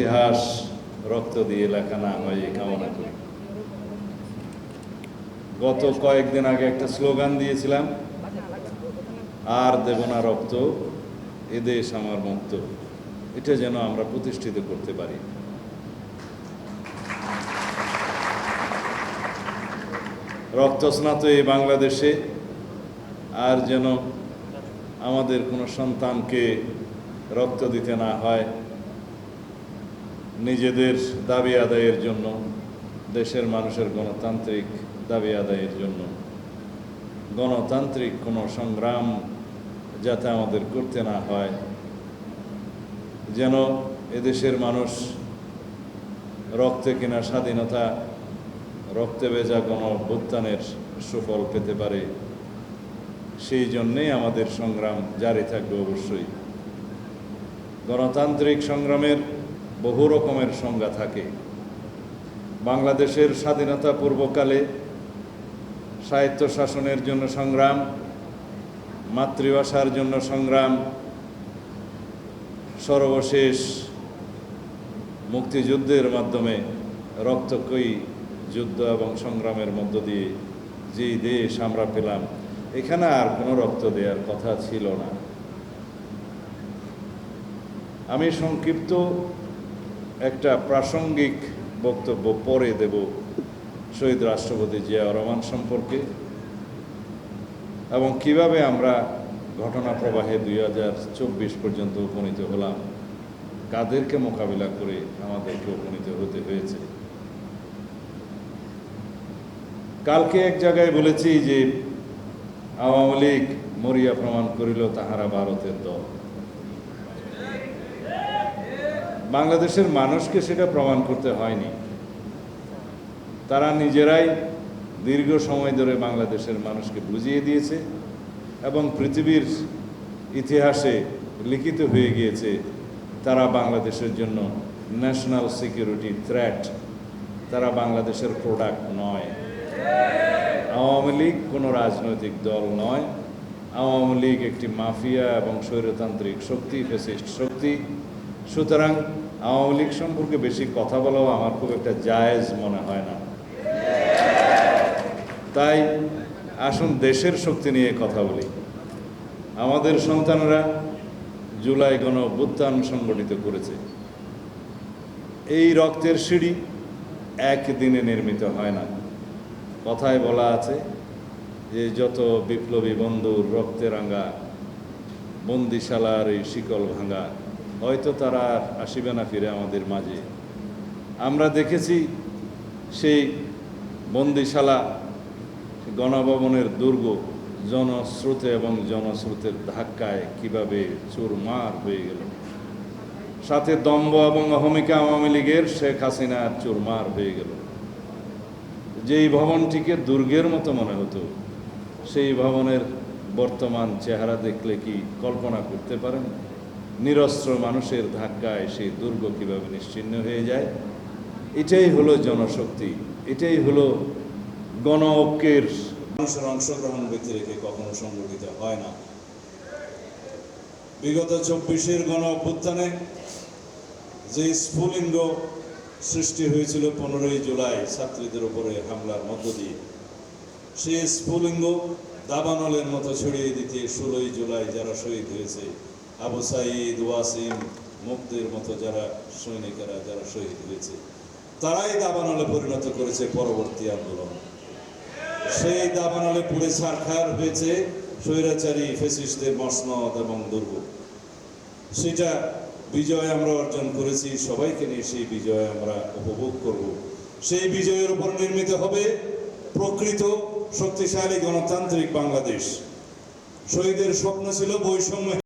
ইতিহাস, রক্ত দিয়ে লেখা না হয় এই কামনা করি। গত কয়েকদিন আগে একটা স্লোগান দিয়েছিলাম, আর দেব না রক্ত, এ দেশ আমার মুক্ত। এটা যেন আমরা প্রতিষ্ঠিত করতে পারি। রক্তস্নাত এই বাংলাদেশে, আর যেন আমাদের কোনো সন্তানকে রক্ত দিতে না হয় নিজেদের দাবি আদায়ের জন্য, দেশের মানুষের গণতান্ত্রিক দাবি আদায়ের জন্য। গণতান্ত্রিক কোনো সংগ্রাম যাতে আমাদের করতে না হয়, যেন এদেশের মানুষ রক্তে কিনা স্বাধীনতা, রক্তে ভেজা গণ অভ্যুত্থানের সুফল পেতে পারে, সেই জন্যেই আমাদের সংগ্রাম জারি থাকবে অবশ্যই। গণতান্ত্রিক সংগ্রামের বহু রকমের সংজ্ঞা থাকে। বাংলাদেশের স্বাধীনতা পূর্বকালে সাহিত্য শাসনের জন্য সংগ্রাম, মাতৃভাষার জন্য সংগ্রাম, সর্বশেষ মুক্তিযুদ্ধের মাধ্যমে রক্তক্ষয়ী যুদ্ধ এবং সংগ্রামের মধ্য দিয়ে যেই দেশ আমরা পেলাম, এখানে আর কোনো রক্ত দেওয়ার কথা ছিল না। আমি সংক্ষিপ্ত একটা প্রাসঙ্গিক বক্তব্য পরে দেব শহীদ রাষ্ট্রপতি জিয়া রহমান সম্পর্কে। এবং কীভাবে আমরা ঘটনা প্রবাহে দুই হাজার চব্বিশ পর্যন্ত উপনীত হলাম, কাদেরকে মোকাবিলা করে আমাদেরকে উপনীত হতে হয়েছে। কালকে এক জায়গায় বলেছি যে আওয়ামী লীগ মরিয়া প্রমাণ করিল তাহারা ভারতের দল। বাংলাদেশের মানুষকে সেটা প্রমাণ করতে হয়নি। তারা নিজেরাই দীর্ঘ সময় ধরে বাংলাদেশের মানুষকে বুঝিয়ে দিয়েছে এবং পৃথিবীর ইতিহাসে লিখিত হয়ে গিয়েছে তারা বাংলাদেশের জন্য ন্যাশনাল সিকিউরিটি থ্রেট তারা বাংলাদেশের প্রোডাক্ট নয়। আওয়ামী লীগ কোনো রাজনৈতিক দল নয়। আওয়ামী লীগ একটি মাফিয়া এবং স্বৈরতান্ত্রিক শক্তি ফেসিস্ট শক্তি। সুতরাং আওয়ামী লীগ সম্পর্কে বেশি কথা বলাও আমার খুব একটা জায়েজ মনে হয় না। তাই আসুন দেশের শক্তি নিয়ে কথা বলি। আমাদের সন্তানরা জুলাই গণ অভ্যুত্থান সংগঠিত করেছে। এই রক্তের সিঁড়ি একদিনে নির্মিত হয় না। কথায় বলা আছে যে যত বিপ্লবী বন্ধুর রক্তে রাঙা বন্দিশালার এই শিকল ভাঙা হয়তো তারা আর আসিবে না ফিরে আমাদের মাঝে। আমরা দেখেছি সেই বন্দিশালা গণভবনের দুর্গ জনস্রোতে এবং জনস্রোতের ধাক্কায় কীভাবে চুরমার হয়ে গেল। সাথে দম্ভ এবং অহমিকা আওয়ামী লীগের শেখ হাসিনার চুরমার হয়ে গেল। যেই ভবনটিকে দুর্গের মতো মনে হতো, সেই ভবনের বর্তমান চেহারা দেখলে কি কল্পনা করতে পারেন? নিরস্ত্র মানুষের ধাক্কায় সেই দুর্গ কীভাবে নিশ্চিহ্ন হয়ে যায়? এটাই হলো জনশক্তি, এটাই হলো গণ ঐক্যের মানুষের অংশগ্রহণ ব্যক্তি রেখে কখনো সংগঠিত হয় না। বিগত চব্বিশের গণ অভ্যুত্থানে যে স্ফুলিঙ্গ সৃষ্টি হয়েছিল পনেরোই জুলাই ছাত্রীদের উপরে হামলার মধ্য দিয়ে, সেই স্ফুলিঙ্গ দাবানলের মতো ছড়িয়ে দিতে ষোলোই জুলাই যারা শহীদ হয়েছে আবু সাইদ ওয়াসিম মুক্তির মতো যারা সৈনিকেরা, যারা শহীদ হয়েছে, তারাই দাবানলে পরিণত করেছে পরবর্তী আন্দোলন। সেই দাবানলে পুড়ে ছারখার হয়েছে স্বৈরাচারী ফেসিস্টদের মসনদ এবং দুর্গ সেটা বিজয় আমরা অর্জন করেছি, সবাইকে নিয়ে সেই বিজয় আমরা উপভোগ করব। সেই বিজয়ের উপর নির্মিত হবে প্রকৃত শক্তিশালী গণতান্ত্রিক বাংলাদেশ। শহীদের স্বপ্ন ছিল বৈষম্য